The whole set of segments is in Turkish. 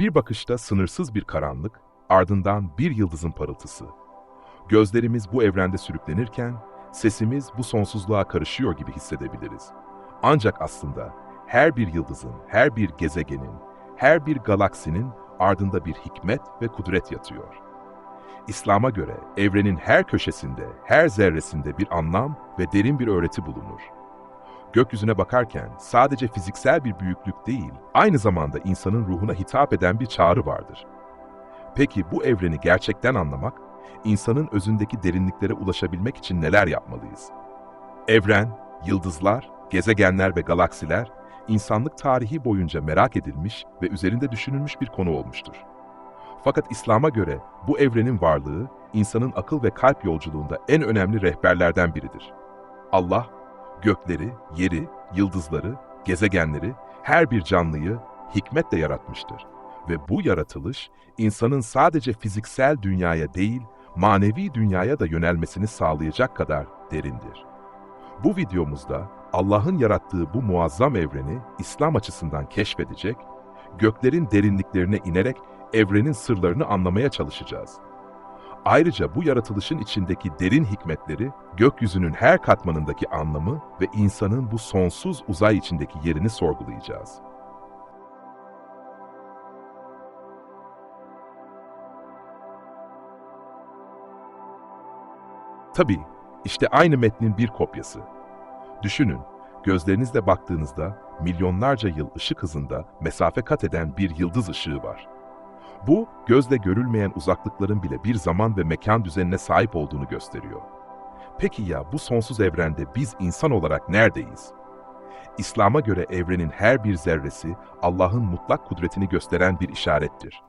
Bir bakışta sınırsız bir karanlık, ardından bir yıldızın parıltısı. Gözlerimiz bu evrende sürüklenirken, sesimiz bu sonsuzluğa karışıyor gibi hissedebiliriz. Ancak aslında her bir yıldızın, her bir gezegenin, her bir galaksinin ardında bir hikmet ve kudret yatıyor. İslam'a göre evrenin her köşesinde, her zerresinde bir anlam ve derin bir öğreti bulunur. Gökyüzüne bakarken sadece fiziksel bir büyüklük değil, aynı zamanda insanın ruhuna hitap eden bir çağrı vardır. Peki bu evreni gerçekten anlamak, insanın özündeki derinliklere ulaşabilmek için neler yapmalıyız? Evren, yıldızlar, gezegenler ve galaksiler, insanlık tarihi boyunca merak edilmiş ve üzerinde düşünülmüş bir konu olmuştur. Fakat İslam'a göre bu evrenin varlığı, insanın akıl ve kalp yolculuğunda en önemli rehberlerden biridir. Allah, gökleri, yeri, yıldızları, gezegenleri, her bir canlıyı hikmetle yaratmıştır. Ve bu yaratılış, insanın sadece fiziksel dünyaya değil, manevi dünyaya da yönelmesini sağlayacak kadar derindir. Bu videomuzda Allah'ın yarattığı bu muazzam evreni İslam açısından keşfedecek, göklerin derinliklerine inerek evrenin sırlarını anlamaya çalışacağız. Ayrıca bu yaratılışın içindeki derin hikmetleri, gökyüzünün her katmanındaki anlamı ve insanın bu sonsuz uzay içindeki yerini sorgulayacağız. Tabii, işte aynı metnin bir kopyası. Düşünün, gözlerinizle baktığınızda milyonlarca yıl ışık hızında mesafe kat eden bir yıldız ışığı var. Bu, gözle görülmeyen uzaklıkların bile bir zaman ve mekan düzenine sahip olduğunu gösteriyor. Peki ya bu sonsuz evrende biz insan olarak neredeyiz? İslam'a göre evrenin her bir zerresi Allah'ın mutlak kudretini gösteren bir işarettir.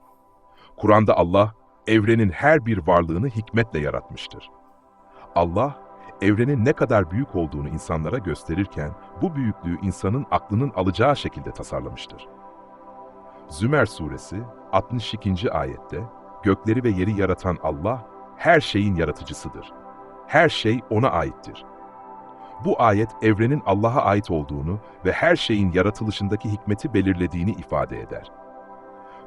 Kur'an'da Allah, evrenin her bir varlığını hikmetle yaratmıştır. Allah, evrenin ne kadar büyük olduğunu insanlara gösterirken, bu büyüklüğü insanın aklının alacağı şekilde tasarlamıştır. Zümer suresi 62. ayette, gökleri ve yeri yaratan Allah, her şeyin yaratıcısıdır. Her şey O'na aittir. Bu ayet evrenin Allah'a ait olduğunu ve her şeyin yaratılışındaki hikmeti belirlediğini ifade eder.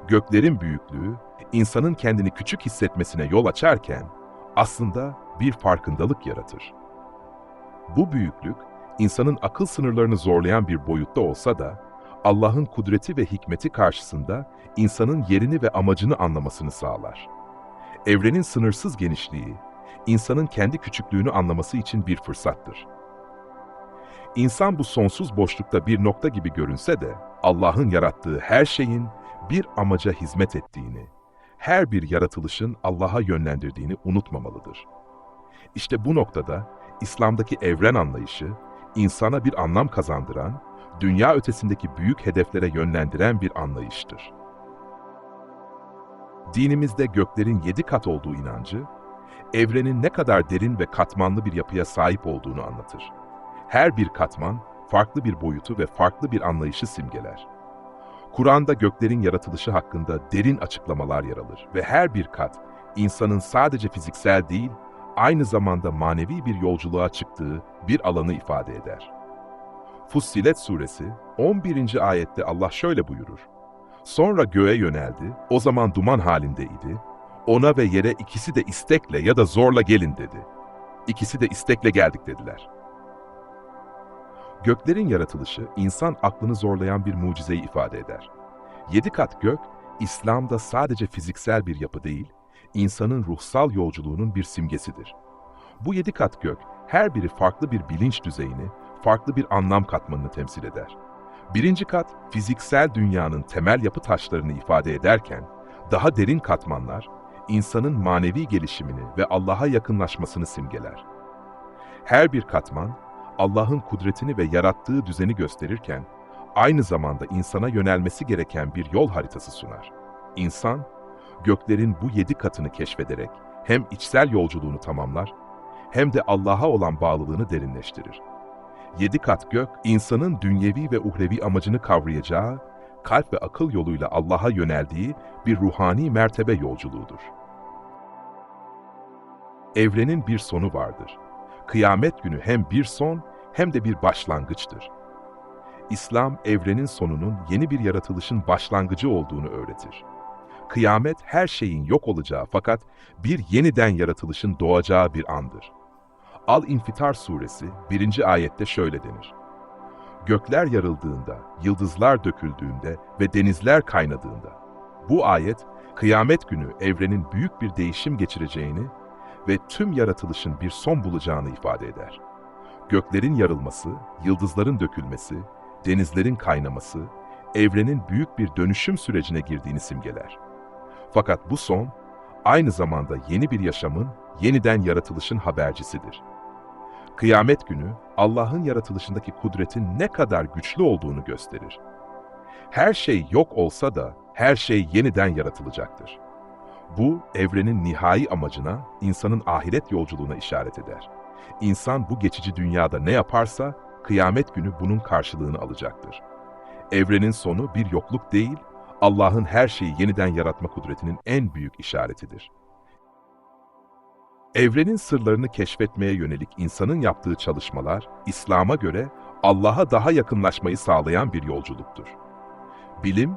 Göklerin büyüklüğü, insanın kendini küçük hissetmesine yol açarken, aslında bir farkındalık yaratır. Bu büyüklük, insanın akıl sınırlarını zorlayan bir boyutta olsa da, Allah'ın kudreti ve hikmeti karşısında insanın yerini ve amacını anlamasını sağlar. Evrenin sınırsız genişliği, insanın kendi küçüklüğünü anlaması için bir fırsattır. İnsan bu sonsuz boşlukta bir nokta gibi görünse de, Allah'ın yarattığı her şeyin bir amaca hizmet ettiğini, her bir yaratılışın Allah'a yönlendirdiğini unutmamalıdır. İşte bu noktada İslam'daki evren anlayışı, insana bir anlam kazandıran, dünya ötesindeki büyük hedeflere yönlendiren bir anlayıştır. Dinimizde göklerin yedi kat olduğu inancı, evrenin ne kadar derin ve katmanlı bir yapıya sahip olduğunu anlatır. Her bir katman, farklı bir boyutu ve farklı bir anlayışı simgeler. Kur'an'da göklerin yaratılışı hakkında derin açıklamalar yer alır ve her bir kat, insanın sadece fiziksel değil, aynı zamanda manevi bir yolculuğa çıktığı bir alanı ifade eder. Fussilet suresi 11. ayette Allah şöyle buyurur. Sonra göğe yöneldi, o zaman duman halindeydi. Ona ve yere ikisi de istekle ya da zorla gelin dedi. İkisi de istekle geldik dediler. Göklerin yaratılışı insan aklını zorlayan bir mucizeyi ifade eder. Yedi kat gök, İslam'da sadece fiziksel bir yapı değil, insanın ruhsal yolculuğunun bir simgesidir. Bu yedi kat gök, her biri farklı bir bilinç düzeyini, farklı bir anlam katmanını temsil eder. Birinci kat, fiziksel dünyanın temel yapı taşlarını ifade ederken, daha derin katmanlar, insanın manevi gelişimini ve Allah'a yakınlaşmasını simgeler. Her bir katman, Allah'ın kudretini ve yarattığı düzeni gösterirken, aynı zamanda insana yönelmesi gereken bir yol haritası sunar. İnsan, göklerin bu yedi katını keşfederek hem içsel yolculuğunu tamamlar, hem de Allah'a olan bağlılığını derinleştirir. Yedi kat gök, insanın dünyevi ve uhrevi amacını kavrayacağı, kalp ve akıl yoluyla Allah'a yöneldiği bir ruhani mertebe yolculuğudur. Evrenin bir sonu vardır. Kıyamet günü hem bir son hem de bir başlangıçtır. İslam evrenin sonunun yeni bir yaratılışın başlangıcı olduğunu öğretir. Kıyamet her şeyin yok olacağı fakat bir yeniden yaratılışın doğacağı bir andır. Al-İnfitar suresi 1. ayette şöyle denir. Gökler yarıldığında, yıldızlar döküldüğünde ve denizler kaynadığında. Bu ayet, kıyamet günü evrenin büyük bir değişim geçireceğini ve tüm yaratılışın bir son bulacağını ifade eder. Göklerin yarılması, yıldızların dökülmesi, denizlerin kaynaması, evrenin büyük bir dönüşüm sürecine girdiğini simgeler. Fakat bu son, aynı zamanda yeni bir yaşamın, yeniden yaratılışın habercisidir. Kıyamet günü, Allah'ın yaratılışındaki kudretin ne kadar güçlü olduğunu gösterir. Her şey yok olsa da her şey yeniden yaratılacaktır. Bu, evrenin nihai amacına, insanın ahiret yolculuğuna işaret eder. İnsan bu geçici dünyada ne yaparsa, kıyamet günü bunun karşılığını alacaktır. Evrenin sonu bir yokluk değil, Allah'ın her şeyi yeniden yaratma kudretinin en büyük işaretidir. Evrenin sırlarını keşfetmeye yönelik insanın yaptığı çalışmalar, İslam'a göre Allah'a daha yakınlaşmayı sağlayan bir yolculuktur. Bilim,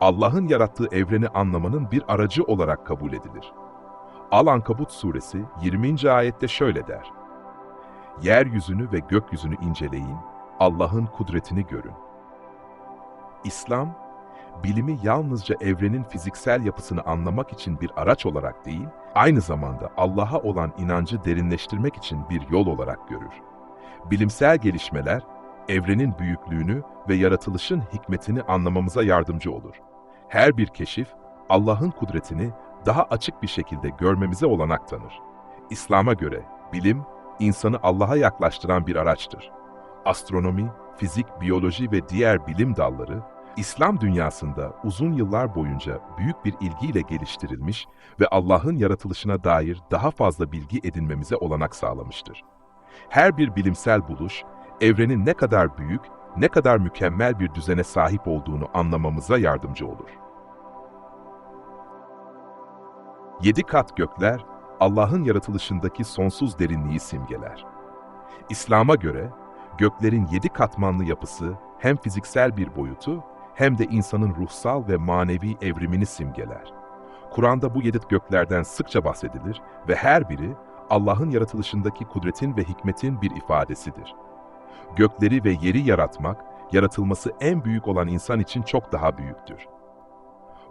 Allah'ın yarattığı evreni anlamanın bir aracı olarak kabul edilir. Al-Ankabut suresi 20. ayette şöyle der. Yeryüzünü ve gökyüzünü inceleyin, Allah'ın kudretini görün. İslam, bilimi yalnızca evrenin fiziksel yapısını anlamak için bir araç olarak değil, aynı zamanda Allah'a olan inancı derinleştirmek için bir yol olarak görür. Bilimsel gelişmeler, evrenin büyüklüğünü ve yaratılışın hikmetini anlamamıza yardımcı olur. Her bir keşif, Allah'ın kudretini daha açık bir şekilde görmemize olanak tanır. İslam'a göre bilim, insanı Allah'a yaklaştıran bir araçtır. Astronomi, fizik, biyoloji ve diğer bilim dalları, İslam dünyasında uzun yıllar boyunca büyük bir ilgiyle geliştirilmiş ve Allah'ın yaratılışına dair daha fazla bilgi edinmemize olanak sağlamıştır. Her bir bilimsel buluş, evrenin ne kadar büyük, ne kadar mükemmel bir düzene sahip olduğunu anlamamıza yardımcı olur. Yedi kat gökler, Allah'ın yaratılışındaki sonsuz derinliği simgeler. İslam'a göre, göklerin yedi katmanlı yapısı hem fiziksel bir boyutu hem de insanın ruhsal ve manevi evrimini simgeler. Kur'an'da bu yedi göklerden sıkça bahsedilir ve her biri Allah'ın yaratılışındaki kudretin ve hikmetin bir ifadesidir. Gökleri ve yeri yaratmak, yaratılması en büyük olan insan için çok daha büyüktür.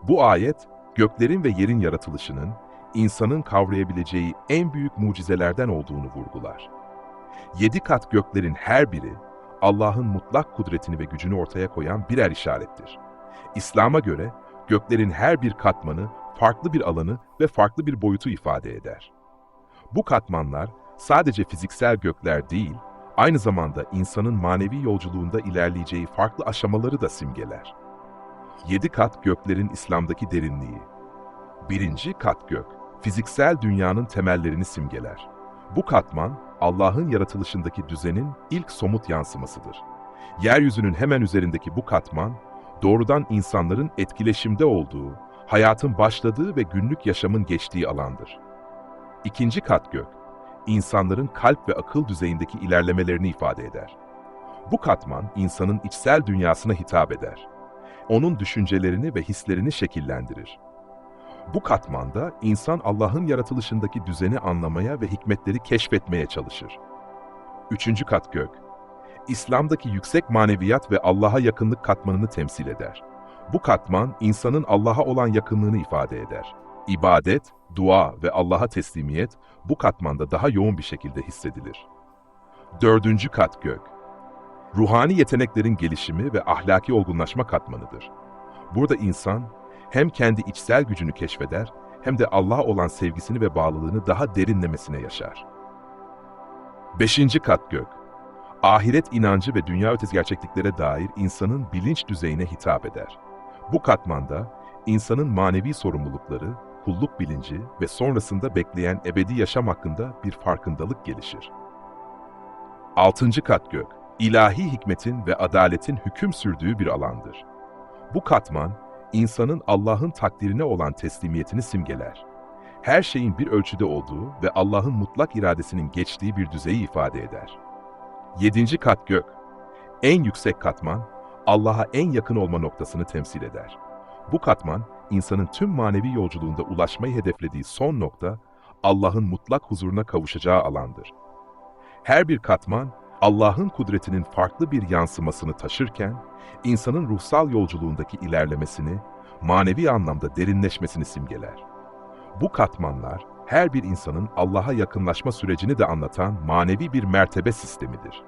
Bu ayet, göklerin ve yerin yaratılışının, insanın kavrayabileceği en büyük mucizelerden olduğunu vurgular. Yedi kat göklerin her biri, Allah'ın mutlak kudretini ve gücünü ortaya koyan birer işarettir. İslam'a göre göklerin her bir katmanı farklı bir alanı ve farklı bir boyutu ifade eder. Bu katmanlar sadece fiziksel gökler değil, aynı zamanda insanın manevi yolculuğunda ilerleyeceği farklı aşamaları da simgeler. Yedi kat göklerin İslam'daki derinliği. Birinci kat gök, fiziksel dünyanın temellerini simgeler. Bu katman, Allah'ın yaratılışındaki düzenin ilk somut yansımasıdır. Yeryüzünün hemen üzerindeki bu katman, doğrudan insanların etkileşimde olduğu, hayatın başladığı ve günlük yaşamın geçtiği alandır. İkinci kat gök, insanların kalp ve akıl düzeyindeki ilerlemelerini ifade eder. Bu katman, insanın içsel dünyasına hitap eder. Onun düşüncelerini ve hislerini şekillendirir. Bu katmanda insan Allah'ın yaratılışındaki düzeni anlamaya ve hikmetleri keşfetmeye çalışır. Üçüncü kat gök, İslam'daki yüksek maneviyat ve Allah'a yakınlık katmanını temsil eder. Bu katman insanın Allah'a olan yakınlığını ifade eder. İbadet, dua ve Allah'a teslimiyet bu katmanda daha yoğun bir şekilde hissedilir. Dördüncü kat gök, ruhani yeteneklerin gelişimi ve ahlaki olgunlaşma katmanıdır. Burada insan hem kendi içsel gücünü keşfeder hem de Allah'a olan sevgisini ve bağlılığını daha derinlemesine yaşar. Beşinci kat gök, ahiret inancı ve dünya ötesi gerçekliklere dair insanın bilinç düzeyine hitap eder. Bu katmanda insanın manevi sorumlulukları, kulluk bilinci ve sonrasında bekleyen ebedi yaşam hakkında bir farkındalık gelişir. Altıncı kat gök, ilahi hikmetin ve adaletin hüküm sürdüğü bir alandır. Bu katman, insanın Allah'ın takdirine olan teslimiyetini simgeler. Her şeyin bir ölçüde olduğu ve Allah'ın mutlak iradesinin geçtiği bir düzeyi ifade eder. Yedinci kat gök, en yüksek katman, Allah'a en yakın olma noktasını temsil eder. Bu katman, insanın tüm manevi yolculuğunda ulaşmayı hedeflediği son nokta, Allah'ın mutlak huzuruna kavuşacağı alandır. Her bir katman, Allah'ın kudretinin farklı bir yansımasını taşırken, insanın ruhsal yolculuğundaki ilerlemesini, manevi anlamda derinleşmesini simgeler. Bu katmanlar, her bir insanın Allah'a yakınlaşma sürecini de anlatan manevi bir mertebe sistemidir.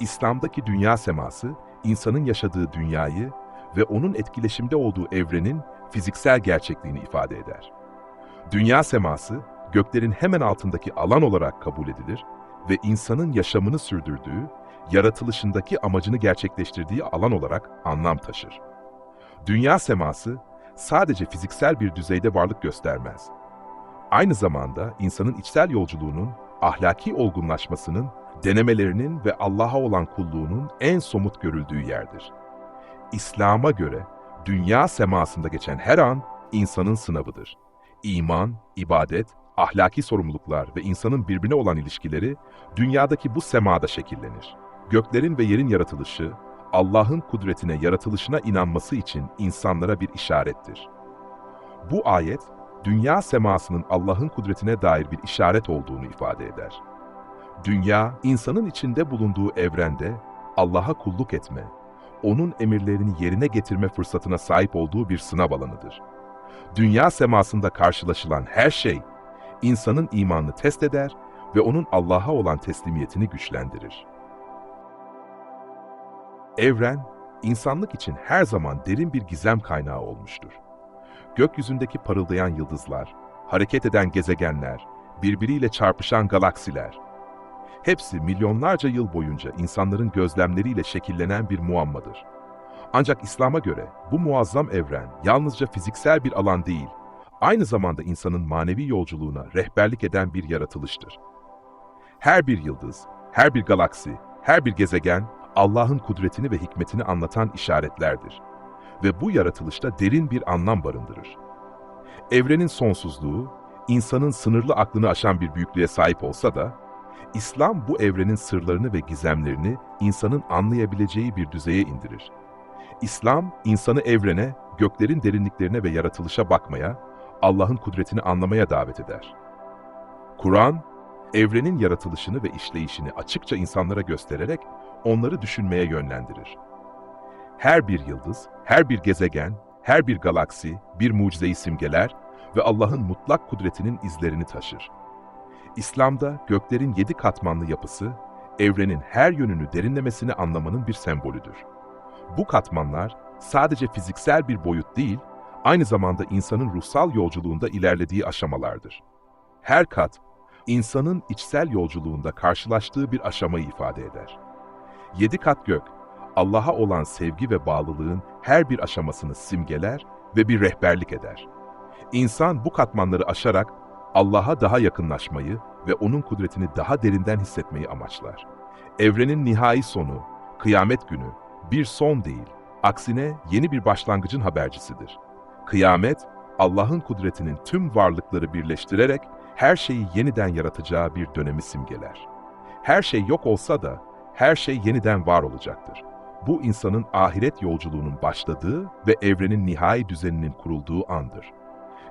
İslam'daki dünya seması, insanın yaşadığı dünyayı ve onun etkileşimde olduğu evrenin fiziksel gerçekliğini ifade eder. Dünya seması, göklerin hemen altındaki alan olarak kabul edilir ve insanın yaşamını sürdürdüğü, yaratılışındaki amacını gerçekleştirdiği alan olarak anlam taşır. Dünya seması, sadece fiziksel bir düzeyde varlık göstermez. Aynı zamanda insanın içsel yolculuğunun, ahlaki olgunlaşmasının, denemelerinin ve Allah'a olan kulluğunun en somut görüldüğü yerdir. İslam'a göre dünya semasında geçen her an insanın sınavıdır. İman, ibadet, ahlaki sorumluluklar ve insanın birbirine olan ilişkileri dünyadaki bu semada şekillenir. Göklerin ve yerin yaratılışı, Allah'ın kudretine, yaratılışına inanması için insanlara bir işarettir. Bu ayet, dünya semasının Allah'ın kudretine dair bir işaret olduğunu ifade eder. Dünya, insanın içinde bulunduğu evrende Allah'a kulluk etme, onun emirlerini yerine getirme fırsatına sahip olduğu bir sınav alanıdır. Dünya semasında karşılaşılan her şey, insanın imanını test eder ve onun Allah'a olan teslimiyetini güçlendirir. Evren, insanlık için her zaman derin bir gizem kaynağı olmuştur. Gökyüzündeki parıldayan yıldızlar, hareket eden gezegenler, birbiriyle çarpışan galaksiler, hepsi milyonlarca yıl boyunca insanların gözlemleriyle şekillenen bir muammadır. Ancak İslam'a göre bu muazzam evren yalnızca fiziksel bir alan değil, aynı zamanda insanın manevi yolculuğuna rehberlik eden bir yaratılıştır. Her bir yıldız, her bir galaksi, her bir gezegen Allah'ın kudretini ve hikmetini anlatan işaretlerdir. Ve bu yaratılışta derin bir anlam barındırır. Evrenin sonsuzluğu, insanın sınırlı aklını aşan bir büyüklüğe sahip olsa da, İslam bu evrenin sırlarını ve gizemlerini insanın anlayabileceği bir düzeye indirir. İslam, insanı evrene, göklerin derinliklerine ve yaratılışa bakmaya, Allah'ın kudretini anlamaya davet eder. Kur'an, evrenin yaratılışını ve işleyişini açıkça insanlara göstererek onları düşünmeye yönlendirir. Her bir yıldız, her bir gezegen, her bir galaksi bir mucizeyi simgeler ve Allah'ın mutlak kudretinin izlerini taşır. İslam'da göklerin yedi katmanlı yapısı, evrenin her yönünü derinlemesine anlamanın bir sembolüdür. Bu katmanlar sadece fiziksel bir boyut değil, aynı zamanda insanın ruhsal yolculuğunda ilerlediği aşamalardır. Her kat, insanın içsel yolculuğunda karşılaştığı bir aşamayı ifade eder. Yedi kat gök, Allah'a olan sevgi ve bağlılığın her bir aşamasını simgeler ve bir rehberlik eder. İnsan bu katmanları aşarak Allah'a daha yakınlaşmayı ve O'nun kudretini daha derinden hissetmeyi amaçlar. Evrenin nihai sonu, kıyamet günü, bir son değil, aksine yeni bir başlangıcın habercisidir. Kıyamet, Allah'ın kudretinin tüm varlıkları birleştirerek her şeyi yeniden yaratacağı bir dönemi simgeler. Her şey yok olsa da her şey yeniden var olacaktır. Bu insanın ahiret yolculuğunun başladığı ve evrenin nihai düzeninin kurulduğu andır.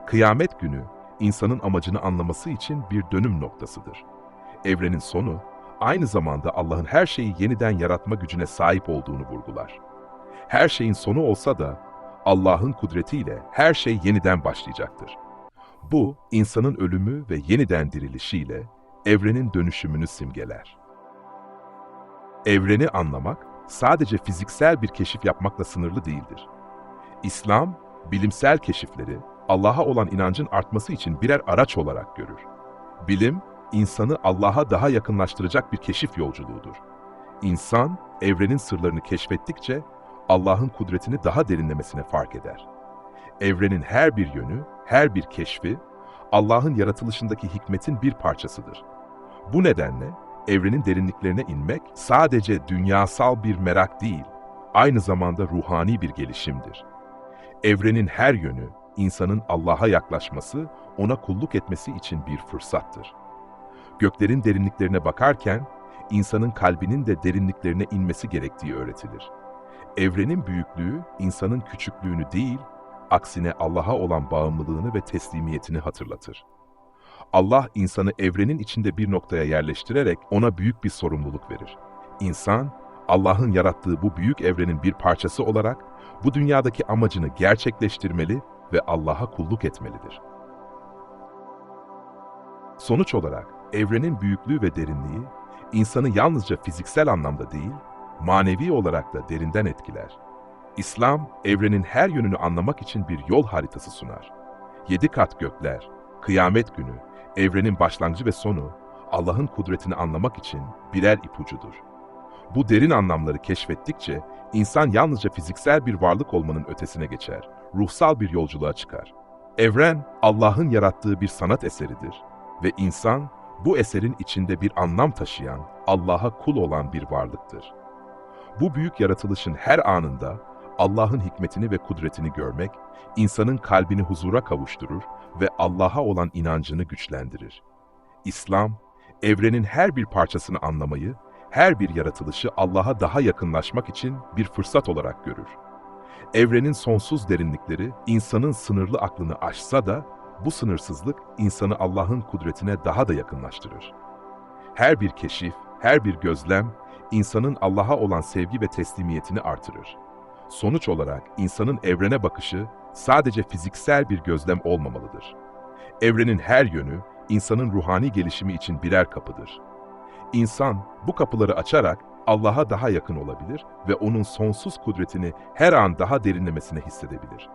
Kıyamet günü insanın amacını anlaması için bir dönüm noktasıdır. Evrenin sonu aynı zamanda Allah'ın her şeyi yeniden yaratma gücüne sahip olduğunu vurgular. Her şeyin sonu olsa da Allah'ın kudretiyle her şey yeniden başlayacaktır. Bu, insanın ölümü ve yeniden dirilişiyle evrenin dönüşümünü simgeler. Evreni anlamak, sadece fiziksel bir keşif yapmakla sınırlı değildir. İslam, bilimsel keşifleri, Allah'a olan inancın artması için birer araç olarak görür. Bilim, insanı Allah'a daha yakınlaştıracak bir keşif yolculuğudur. İnsan, evrenin sırlarını keşfettikçe Allah'ın kudretini daha derinlemesine fark eder. Evrenin her bir yönü, her bir keşfi, Allah'ın yaratılışındaki hikmetin bir parçasıdır. Bu nedenle evrenin derinliklerine inmek sadece dünyasal bir merak değil, aynı zamanda ruhani bir gelişimdir. Evrenin her yönü, insanın Allah'a yaklaşması, ona kulluk etmesi için bir fırsattır. Göklerin derinliklerine bakarken, insanın kalbinin de derinliklerine inmesi gerektiği öğretilir. Evrenin büyüklüğü, insanın küçüklüğünü değil, aksine Allah'a olan bağımlılığını ve teslimiyetini hatırlatır. Allah insanı evrenin içinde bir noktaya yerleştirerek ona büyük bir sorumluluk verir. İnsan, Allah'ın yarattığı bu büyük evrenin bir parçası olarak bu dünyadaki amacını gerçekleştirmeli ve Allah'a kulluk etmelidir. Sonuç olarak evrenin büyüklüğü ve derinliği insanı yalnızca fiziksel anlamda değil, manevi olarak da derinden etkiler. İslam, evrenin her yönünü anlamak için bir yol haritası sunar. Yedi kat gökler, kıyamet günü, evrenin başlangıcı ve sonu, Allah'ın kudretini anlamak için birer ipucudur. Bu derin anlamları keşfettikçe insan yalnızca fiziksel bir varlık olmanın ötesine geçer, ruhsal bir yolculuğa çıkar. Evren, Allah'ın yarattığı bir sanat eseridir ve insan, bu eserin içinde bir anlam taşıyan, Allah'a kul olan bir varlıktır. Bu büyük yaratılışın her anında Allah'ın hikmetini ve kudretini görmek, insanın kalbini huzura kavuşturur ve Allah'a olan inancını güçlendirir. İslam, evrenin her bir parçasını anlamayı, her bir yaratılışı Allah'a daha yakınlaşmak için bir fırsat olarak görür. Evrenin sonsuz derinlikleri insanın sınırlı aklını aşsa da bu sınırsızlık insanı Allah'ın kudretine daha da yakınlaştırır. Her bir keşif, her bir gözlem insanın Allah'a olan sevgi ve teslimiyetini artırır. Sonuç olarak insanın evrene bakışı sadece fiziksel bir gözlem olmamalıdır. Evrenin her yönü insanın ruhani gelişimi için birer kapıdır. İnsan bu kapıları açarak Allah'a daha yakın olabilir ve onun sonsuz kudretini her an daha derinlemesine hissedebilir.